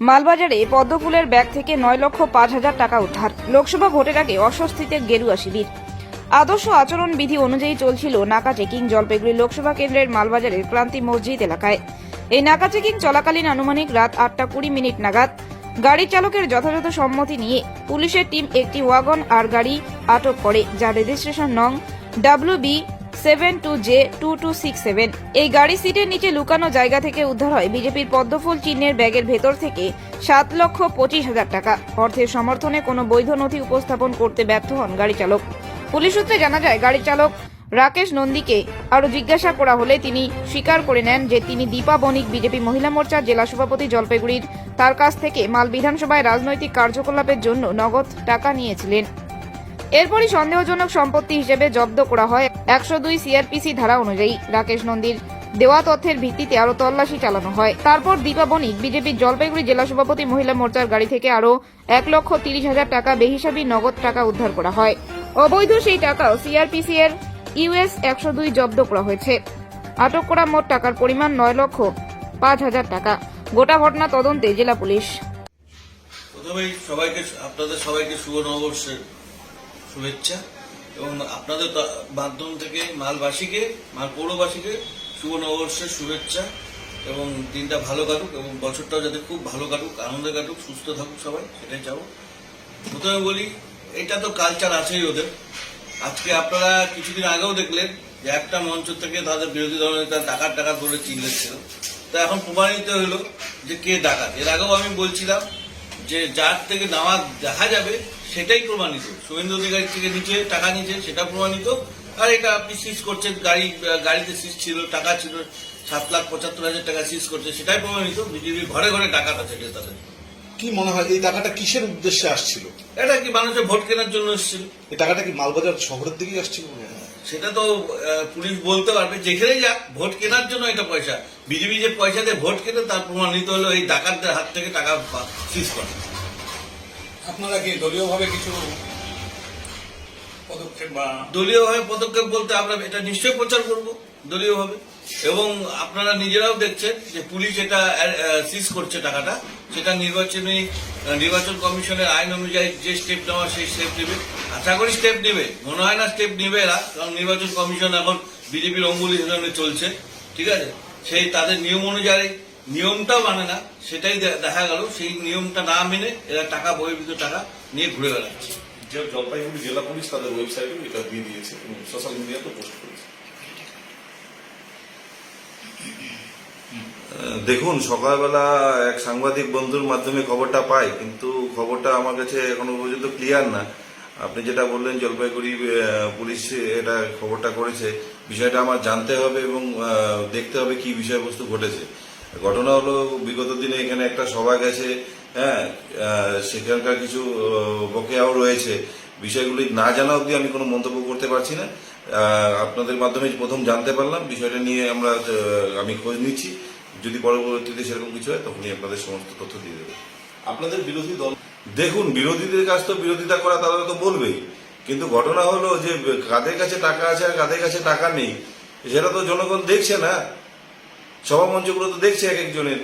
মালবাজারে পদ্মফুলের bag থেকে নয় লক্ষ পাঁচ হাজার টাকা উদ্ধার। লোকসভা ভোটের আগে অস্বস্তিতে গেরুয়া শিবির। আদর্শ আচরণ বিধি অনুযায়ী চলছিল নাকা চেকিং জলপাইগুড়ি লোকসভা কেন্দ্রের মালবাজারের ক্রান্তি মসজিদ এলাকায়। এই নাকা চেকিং চলাকালীন আনুমানিক রাত আটটা কুড়ি মিনিট নাগাদ গাড়ি চালকের যথাযথ সম্মতি নিয়ে পুলিশের টিম একটি ওয়াগন আর গাড়ি আটক করে, যার রেজিস্ট্রেশন নং W B seven two J, two two six seven. এই গাড়ি সিটের নিচে লুকানো জায়গা থেকে উদ্ধার হয় বিজেপির পদ্মফুল চিহ্নের ব্যাগের ভেতর থেকে সাত লক্ষ পঁচিশ হাজার টাকা। অর্থের সমর্থনে কোনো বৈধ নথি উপস্থাপন করতে ব্যর্থ হন গাড়ি চালক। পুলিশ সূত্রে জানা যায়, গাড়ি চালক রাকেশ নন্দীকে আরও জিজ্ঞাসা করা হলে তিনি স্বীকার করে নেন যে তিনি দীপা বণিক বিজেপি মহিলা মোর্চার জেলা সভাপতি জলপাইগুড়ির তার কাছ থেকে মাল বিধানসভায় রাজনৈতিক কার্যকলাপের জন্য নগদ টাকা নিয়েছিলেন। এরপরই সন্দেহজনক সম্পত্তি হিসেবে জব্দ করা হয় একশো দুই সিআরপিসি ধারা অনুযায়ী। রাকেশ নন্দীর দেওয়া তথ্যের ভিত্তিতে আরও তল্লাশি চালানো হয়। তারপর দীপা বণিক, বিজেপির জলপাইগুড়ি জেলা সভাপতি মহিলা মোর্চার গাড়ি থেকে আরও এক লক্ষ তিরিশ হাজার টাকা বেহিসাবি নগদ টাকা উদ্ধার করা হয়। অবৈধ সেই টাকাও সিআরপিসি এর ইউএস একশো দুই জব্দ করা হয়েছে। আটক করা মোট টাকার পরিমাণ নয় লক্ষ পাঁচ হাজার টাকা। গোটা ঘটনা তদন্তে জেলা পুলিশ। সবাইকে, আপনাদের সবাইকে শুভ নববর্ষের শুভেচ্ছা এবং আপনাদের মাধ্যম থেকে মালবাসীকে, মাল পৌরবাসীকে শুভ নববর্ষের শুভেচ্ছা এবং দিনটা ভালো কাটুক এবং বছরটাও যাতে খুব ভালো কাটুক, আনন্দে কাটুক, সুস্থ থাকুক সবাই, সেটাই চাও প্রথমে বলি, এটা তো কালচার আছেই ওদের। আজকে আপনারা কিছুদিন আগেও দেখলেন যে একটা মঞ্চ থেকে তাদের বিরোধী দলনেতা ডাকাত ডাকাত বলে চিল্লেছিল তো এখন প্রমাণিত হলো যে কে ডাকাত। এর আগেও আমি বলছিলাম যে যার থেকে নেওয়া দেখা যাবে সেটাই প্রমাণিত। শুভেন্দু অধিকারী থেকে নিচে টাকা নিচে সেটা প্রমাণিত। আর এটা আপনি সিজ করছেন গাড়ি গাড়িতে সিজ ছিল টাকা ছিল সাত লাখ পঁচাত্তর হাজার টাকা সিজ করছে সেটাই প্রমাণিত। বিজেপি ঘরে ঘরে ডাকাত আছে তাদের কি মনে হয় এই টাকাটা কিসের উদ্দেশ্যে আসছিল? এটা কি মানুষের ভোট কেনার জন্য এসেছিল? এই টাকাটা কি মালবাজার শহরের দিকেই আসছিল মনে হয়? সেটা তো পুলিশ বলতে পারবে। যেখানে যাক ভোট কেনার জন্য এটা পয়সা। বিজেপি যে পয়সা দিয়ে ভোট কেনে তার প্রমাণিত হলো এই ডাকাতদের হাত থেকে টাকা সিজ করে। আপনারা কি দলীয়ভাবে কিছু পদক্ষেপ বা দলীয়ভাবে পদক্ষেপ বলতে আমরা এটা নিশ্চয়ই প্রচার করব। দলীয়ভাবে এবং আপনারা নিজেরাও দেখছেন যে পুলিশ এটা সিজ করছে টাকাটা, সেটা নির্বাচনী নির্বাচন কমিশনের আইন অনুযায়ী যে স্টেপ নেওয়া সেই স্টেপ নেবে। আশা করি স্টেপ নেবে। মনে হয় না স্টেপ নেবে এরা, কারণ নির্বাচন কমিশন এখন বিজেপির অঙ্গুলি হিসেবে চলছে। ঠিক আছে? সেই তাদের নিয়ম অনুযায়ী, নিয়মটাও মানে না, সেটাই দেখা গেল। সেই নিয়মটা না মেনে এরা টাকা, বহির্ভূত টাকা নিয়ে ঘুরে বেড়াচ্ছে। জলপাইগুড়ি জেলা পুলিশ তাদের ওয়েবসাইটে এটা দিয়ে দিয়েছে সোশ্যাল মিডিয়াতে পোস্ট করেছে। দেখুন, সকালবেলা এক সাংবাদিক বন্ধুর মাধ্যমে খবরটা পাই, কিন্তু খবরটা আমার কাছে এখনও পর্যন্ত ক্লিয়ার না। আপনি যেটা বললেন, জলপাইগুড়ি পুলিশ এটা খবরটা করেছে, বিষয়টা আমার জানতে হবে এবং দেখতে হবে কি বিষয়বস্তু ঘটেছে। ঘটনা হলো, বিগত দিনে এখানে একটা সভা গেছে হ্যাঁ সেখানকার কিছু বকেয়াও রয়েছে। বিষয়গুলি না জানা অবধি আমি কোনো মন্তব্য করতে পারছি না। আপনাদের মাধ্যমে প্রথম জানতে পারলাম, বিষয়টা নিয়ে আমরা আমি খোঁজ নিচ্ছি। যদি পরবর্তীতে সেরকম কিছু হয়, তখনই আপনাদের সমস্ত তথ্য দিয়ে দেবে। আপনাদের বিরোধী দল দেখুন, বিরোধীদের কাছ তো বিরোধিতা করা, তারা তো বলবেই। কিন্তু ঘটনা হলো যে, কাদের কাছে টাকা আছে আর কাদের কাছে টাকা নেই, সেটা তো জনগণ দেখছে না। সভা মঞ্চগুলো তো দেখছে এক একজনের